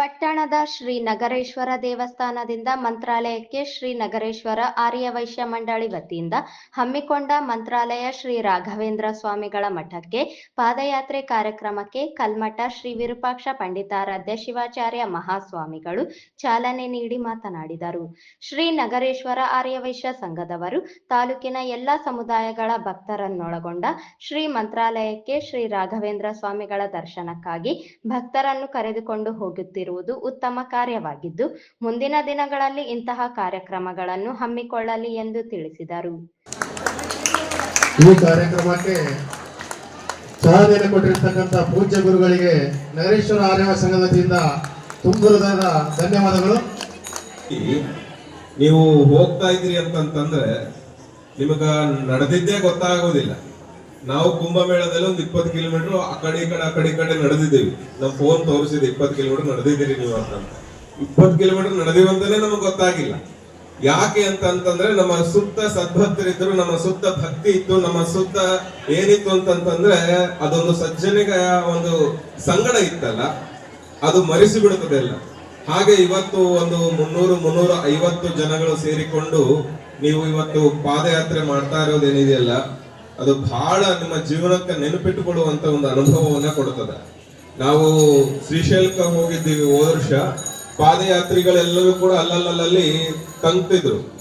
ಪಟ್ಟಣದ ಶ್ರೀ ನಗರೇಶ್ವರ ದೇವಸ್ಥಾನದಿಂದ ಮಂತ್ರಾಲಯಕ್ಕೆ ಶ್ರೀ ನಗರೇಶ್ವರ ಆರ್ಯವೈಶ್ಯ ಮಂಡಳಿ ವತಿಯಿಂದ ಹಮ್ಮಿಕೊಂಡ ಮಂತ್ರಾಲಯ ಶ್ರೀ ರಾಘವೇಂದ್ರ ಸ್ವಾಮಿಗಳ ಮಠಕ್ಕೆ ಪಾದಯಾತ್ರೆ ಕಾರ್ಯಕ್ರಮಕ್ಕೆ ಕಲ್ಮಠ ಶ್ರೀ ವಿರೂಪಾಕ್ಷ ಪಂಡಿತಾರಾಧ್ಯ ಶಿವಾಚಾರ್ಯ ಮಹಾಸ್ವಾಮಿಗಳು ಚಾಲನೆ ನೀಡಿ ಮಾತನಾಡಿದರು. ಶ್ರೀ ನಗರೇಶ್ವರ ಆರ್ಯವೈಶ್ಯ ಸಂಘದವರು ತಾಲೂಕಿನ ಎಲ್ಲ ಸಮುದಾಯಗಳ ಭಕ್ತರನ್ನೊಳಗೊಂಡ ಶ್ರೀ ಮಂತ್ರಾಲಯಕ್ಕೆ ಶ್ರೀ ರಾಘವೇಂದ್ರ ಸ್ವಾಮಿಗಳ ದರ್ಶನಕ್ಕಾಗಿ ಭಕ್ತರನ್ನು ಕರೆದುಕೊಂಡು ಉತ್ತಮ ಕಾರ್ಯವಾಗಿದ್ದು ಮುಂದಿನ ದಿನಗಳಲ್ಲಿ ಇಂತಹ ಕಾರ್ಯಕ್ರಮಗಳನ್ನು ಹಮ್ಮಿಕೊಳ್ಳಲಿ ಎಂದು ತಿಳಿಸಿದರು. ಈ ಕಾರ್ಯಕ್ರಮಕ್ಕೆ ಚಾಲನೆ ಕೊಟ್ಟಿರ್ತಕ್ಕಂಥ ಪೂಜ್ಯ ಗುರುಗಳಿಗೆ ನಗರೇಶ್ವರ ಆರ್ಯವ ಸಂಘದಿಂದ ಹೃದಯದ ಧನ್ಯವಾದಗಳು. ನೀವು ಹೋಗ್ತಾ ಇದ್ರಿ ಅಂತಂತಂದ್ರೆ ನಿಮಗ ನಡೆದಿದ್ದೇ ಗೊತ್ತಾಗೋದಿಲ್ಲ. ನಾವು ಕುಂಭಮೇಳದಲ್ಲಿ ಒಂದು ಇಪ್ಪತ್ತು ಕಿಲೋಮೀಟರ್ ಆ ಕಡೆ ಈ ಕಡೆ, ಆ ಕಡೆ ಕಡೆ ನಡೆದಿದ್ದೀವಿ. ನಮ್ಮ ಫೋನ್ ತೋರಿಸಿದೆ, ಇಪ್ಪತ್ತು ಕಿಲೋಮೀಟರ್ ನಡೆದಿದ್ದೀರಿ ನೀವು ಅಂತ ಇಪ್ಪತ್ತು ಕಿಲೋಮೀಟರ್ ನಡೆದಿವಂತಲೇ ನಮಗೆ ಗೊತ್ತಾಗಿಲ್ಲ. ಯಾಕೆ ಅಂತ ಅಂತಂದ್ರೆ ನಮ್ಮ ಸುತ್ತ ಸದ್ಭಕ್ತರಿದ್ರು ನಮ್ಮ ಸುತ್ತ ಭಕ್ತಿ ಇತ್ತು, ನಮ್ಮ ಸುತ್ತ ಏನಿತ್ತು ಅಂತಂತಂದ್ರೆ ಅದೊಂದು ಸಜ್ಜನಿಗ ಒಂದು ಸಂಗಡ ಇತ್ತಲ್ಲ, ಅದು ಮರೆಸಿ ಬಿಡುತ್ತದೆ ಅಲ್ಲ ಹಾಗೆ ಇವತ್ತು ಒಂದು ಮುನ್ನೂರು, ಮುನ್ನೂರ ಐವತ್ತು ಜನಗಳು ಸೇರಿಕೊಂಡು ನೀವು ಇವತ್ತು ಪಾದಯಾತ್ರೆ ಮಾಡ್ತಾ ಇರೋದೇನಿದೆಯಲ್ಲ ಅದು ಬಹಳ ನಿಮ್ಮ ಜೀವನಕ್ಕೆ ನೆನಪಿಟ್ಟುಕೊಳ್ಳುವಂತ ಒಂದು ಅನುಭವವನ್ನ ಕೊಡುತ್ತದೆ. ನಾವು ಶ್ರೀಶೈಲಕ್ಕೆ ಹೋಗಿದ್ದೀವಿ ವರ್ಷ. ಪಾದಯಾತ್ರಿಗಳೆಲ್ಲರೂ ಕೂಡ ಅಲ್ಲಲ್ಲಲ್ಲಿ ತಂಗ್ತಿದ್ರು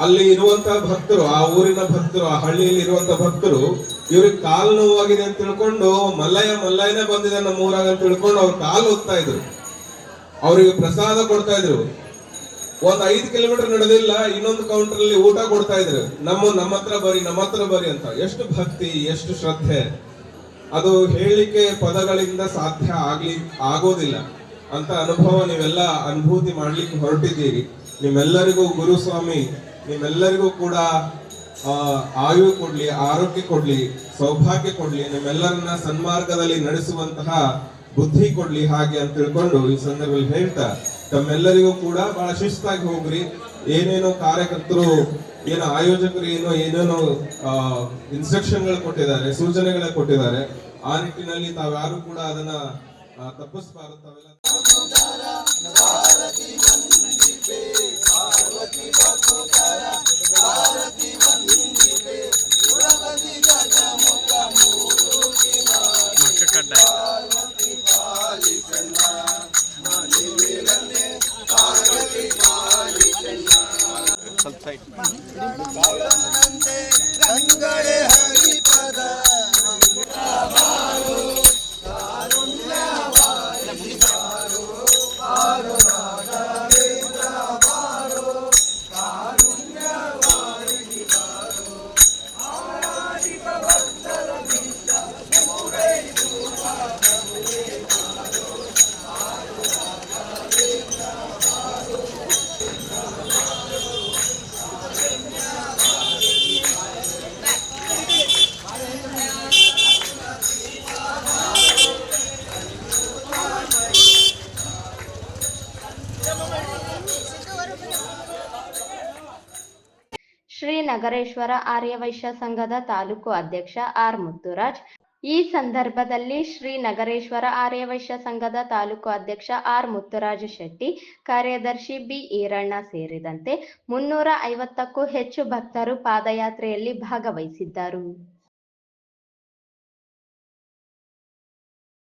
ಅಲ್ಲಿ ಇರುವಂತಹ ಭಕ್ತರು, ಆ ಊರಿನ ಭಕ್ತರು, ಆ ಹಳ್ಳಿಯಲ್ಲಿ ಇರುವಂತಹ ಭಕ್ತರು, ಇವ್ರಿಗೆ ಕಾಲು ನೋವಾಗಿದೆ ಅಂತ ತಿಳ್ಕೊಂಡು ಮಲ್ಲಯ್ಯ ಮಲ್ಲಯ್ಯನೇ ಬಂದಿದೆ ನಮ್ಮ ಊರಾಗ ಅಂತ ತಿಳ್ಕೊಂಡು ಅವ್ರ ಕಾಲು ಹೋಗ್ತಾ ಇದ್ರು. ಅವರಿಗೆ ಪ್ರಸಾದ ಕೊಡ್ತಾ ಇದ್ರು. ಒಂದ್ ಐದು ಕಿಲೋಮೀಟರ್ ನಡೆದಿಲ್ಲ, ಇನ್ನೊಂದು ಕೌಂಟರ್ ಅಲ್ಲಿ ಊಟ ಕೊಡ್ತಾ ಇದ್ರು. ನಮ್ಮ ನಮ್ಮ ಹತ್ರ ಬರಿ, ನಮ್ಮ ಹತ್ರ ಬರಿ ಅಂತ. ಎಷ್ಟು ಭಕ್ತಿ, ಎಷ್ಟು ಶ್ರದ್ಧೆ. ಅದು ಹೇಳಿಕೆ ಪದಗಳಿಂದ ಸಾಧ್ಯ ಆಗ್ಲಿ, ಆಗೋದಿಲ್ಲ. ಅಂತ ಅನುಭವ ನೀವೆಲ್ಲ ಅನುಭೂತಿ ಮಾಡ್ಲಿಕ್ಕೆ ಹೊರಟಿದ್ದೀರಿ. ನಿಮ್ಮೆಲ್ಲರಿಗೂ ಗುರುಸ್ವಾಮಿ, ನಿಮ್ಮೆಲ್ಲರಿಗೂ ಕೂಡ ಆಯು ಕೊಡ್ಲಿ, ಆರೋಗ್ಯ ಕೊಡ್ಲಿ, ಸೌಭಾಗ್ಯ ಕೊಡ್ಲಿ, ನಿಮ್ಮೆಲ್ಲರನ್ನ ಸನ್ಮಾರ್ಗದಲ್ಲಿ ನಡೆಸುವಂತಹ ಬುದ್ಧಿ ಕೊಡ್ಲಿ ಹಾಗೆ ಅಂತ ತಿಳ್ಕೊಂಡು ಈ ಸಂದರ್ಭದಲ್ಲಿ ಹೇಳ್ತಾ ತಮ್ಮೆಲ್ಲರಿಗೂ ಕೂಡ ಬಹಳ ಶಿಸ್ತಾಗಿ ಹೋಗ್ರಿ. ಏನೇನೋ ಕಾರ್ಯಕರ್ತರು, ಏನೋ ಆಯೋಜಕರು, ಏನೋ ಏನೇನೋ ಇನ್ಸ್ಟ್ರಕ್ಷನ್ಗಳು ಕೊಟ್ಟಿದ್ದಾರೆ, ಸೂಚನೆಗಳ ಕೊಟ್ಟಿದ್ದಾರೆ. ಆ ನಿಟ್ಟಿನಲ್ಲಿ ತಾವ್ಯಾರು ಕೂಡ ಅದನ್ನ ತಪ್ಪಿಸಬಾರದು ತಪ್ಪಿಸ್ಬಾರದು. ತಾವೆಲ್ಲ side. ಶ್ರೀ ನಗರೇಶ್ವರ ಆರ್ಯವೈಶ್ಯ ಸಂಘದ ತಾಲೂಕು ಅಧ್ಯಕ್ಷ ಆರ್ ಮುತ್ತುರಾಜ್. ಈ ಸಂದರ್ಭದಲ್ಲಿ ಶ್ರೀ ನಗರೇಶ್ವರ ಆರ್ಯವೈಶ್ಯ ಸಂಘದ ತಾಲೂಕು ಅಧ್ಯಕ್ಷ ಆರ್ ಮುತ್ತುರಾಜ ಶೆಟ್ಟಿ, ಕಾರ್ಯದರ್ಶಿ ಬಿ ಈರಣ್ಣ ಸೇರಿದಂತೆ ಮುನ್ನೂರ ಐವತ್ತಕ್ಕೂ ಹೆಚ್ಚು ಭಕ್ತರು ಪಾದಯಾತ್ರೆಯಲ್ಲಿ ಭಾಗವಹಿಸಿದ್ದರು.